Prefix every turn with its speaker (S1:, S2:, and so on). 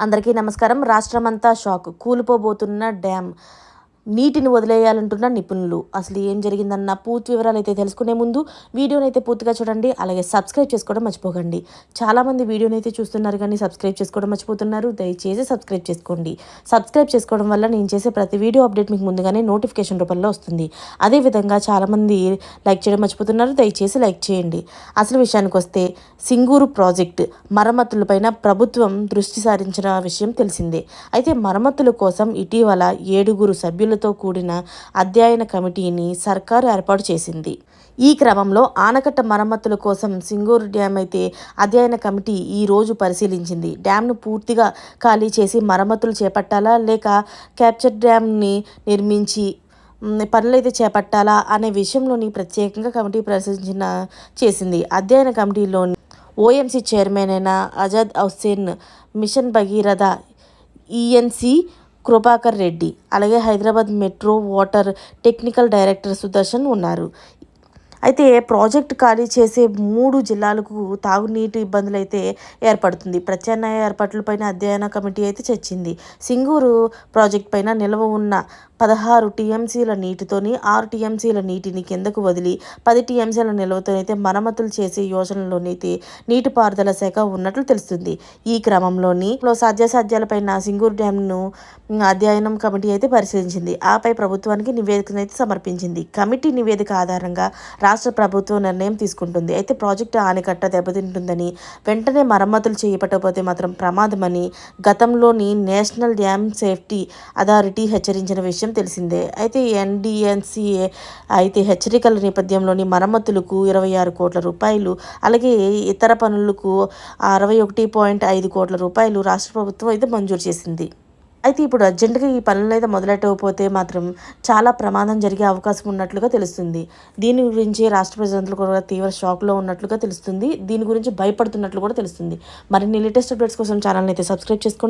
S1: అందరికీ నమస్కారం. రాష్ట్రమంతా షాక్. కూలిపోబోతున్న డ్యామ్. నీటిని వదిలేయాలంటున్న నిపుణులు. అసలు ఏం జరిగిందన్న పూర్తి వివరాలు అయితే తెలుసుకునే ముందు వీడియోని అయితే పూర్తిగా చూడండి అలాగే సబ్స్క్రైబ్ చేసుకోవడం మర్చిపోకండి. చాలామంది వీడియోని అయితే చూస్తున్నారు కానీ సబ్స్క్రైబ్ చేసుకోవడం మర్చిపోతున్నారు. దయచేసి సబ్స్క్రైబ్ చేసుకోండి. సబ్స్క్రైబ్ చేసుకోవడం వల్ల నేను చేసే ప్రతి వీడియో అప్డేట్ మీకు ముందుగానే నోటిఫికేషన్ రూపంలో వస్తుంది. అదేవిధంగా చాలామంది లైక్ చేయడం మర్చిపోతున్నారు. దయచేసి లైక్ చేయండి. అసలు విషయానికి వస్తే సింగూరు ప్రాజెక్ట్ మరమ్మతులపైన ప్రభుత్వం దృష్టి సారించిన విషయం తెలిసిందే. అయితే మరమ్మతుల కోసం ఇటీవల ఏడుగురు సభ్యులు సభ్యులతో కూడిన అధ్యయన కమిటీని సర్కారు ఏర్పాటు చేసింది. ఈ క్రమంలో ఆనకట్ట మరమ్మతుల కోసం సింగూరు డ్యామ్ అయితే అధ్యయన కమిటీ ఈ రోజు పరిశీలించింది. డ్యామ్ను పూర్తిగా ఖాళీ చేసి మరమ్మతులు చేపట్టాలా లేక క్యాప్చర్ డ్యామ్ని నిర్మించి పనులైతే చేపట్టాలా అనే విషయంలోని ప్రత్యేకంగా కమిటీ పరిశీలించిన చేసింది. అధ్యయన కమిటీలోని ఓఎంసీ చైర్మన్ అయిన అజాద్ హుస్సేన్ మిషన్ భగీరథ ఈఎన్సీ కృపాకర్ రెడ్డి. అలాగే Hyderabad metro water technical director Sudarshan ఉన్నారు. అయితే ప్రాజెక్ట్ ఖాళీ చేసే మూడు జిల్లాలకు తాగునీటి ఇబ్బందులు అయితే ఏర్పడుతుంది. ప్రత్యామ్నాయ ఏర్పాట్లపైన అధ్యయన కమిటీ అయితే చర్చింది. సింగూరు ప్రాజెక్ట్ పైన నిల్వ ఉన్న పదహారు టీఎంసీల నీటితోని ఆరు టీఎంసీల నీటిని కిందకు వదిలి పది టీఎంసీల నిల్వతోనైతే మరమ్మతులు చేసే యోజనలోనైతే నీటిపారుదల శాఖ ఉన్నట్లు తెలుస్తుంది. ఈ క్రమంలోని లో సాధ్యాసాధ్యాలపైన సింగూరు డ్యాంను అధ్యయనం కమిటీ అయితే పరిశీలించింది. ఆపై ప్రభుత్వానికి నివేదికను అయితే సమర్పించింది. కమిటీ నివేదిక ఆధారంగా రాష్ట్ర ప్రభుత్వం నిర్ణయం తీసుకుంటుంది. అయితే ప్రాజెక్టు ఆనకట్ట దెబ్బతింటుందని వెంటనే మరమ్మతులు చేయబట్టకపోతే మాత్రం ప్రమాదమని గతంలోని నేషనల్ డ్యామ్ సేఫ్టీ అథారిటీ హెచ్చరించిన విషయం తెలిసిందే. అయితే ఎన్డిఎన్సిఏ అయితే హెచ్చరికల నేపథ్యంలోని మరమ్మతులకు ఇరవై ఆరు కోట్ల రూపాయలు అలాగే ఇతర పనులకు అరవై ఒకటి పాయింట్ ఐదు కోట్ల రూపాయలు రాష్ట్ర ప్రభుత్వం అయితే మంజూరు చేసింది. అయితే ఇప్పుడు అర్జెంటుగా ఈ పనులు అయితే మొదలెట్టకపోతే మాత్రం చాలా ప్రమాదం జరిగే అవకాశం ఉన్నట్లుగా తెలుస్తుంది. దీని గురించి రాష్ట్ర ప్రజలందరూ కూడా తీవ్ర షాక్లో ఉన్నట్లుగా తెలుస్తుంది. దీని గురించి భయపడుతున్నట్లు కూడా తెలుస్తుంది. మరిన్ని లేటెస్ట్ అప్డేట్స్ కోసం ఛానల్ని అయితే సబ్స్క్రైబ్ చేసుకోండి.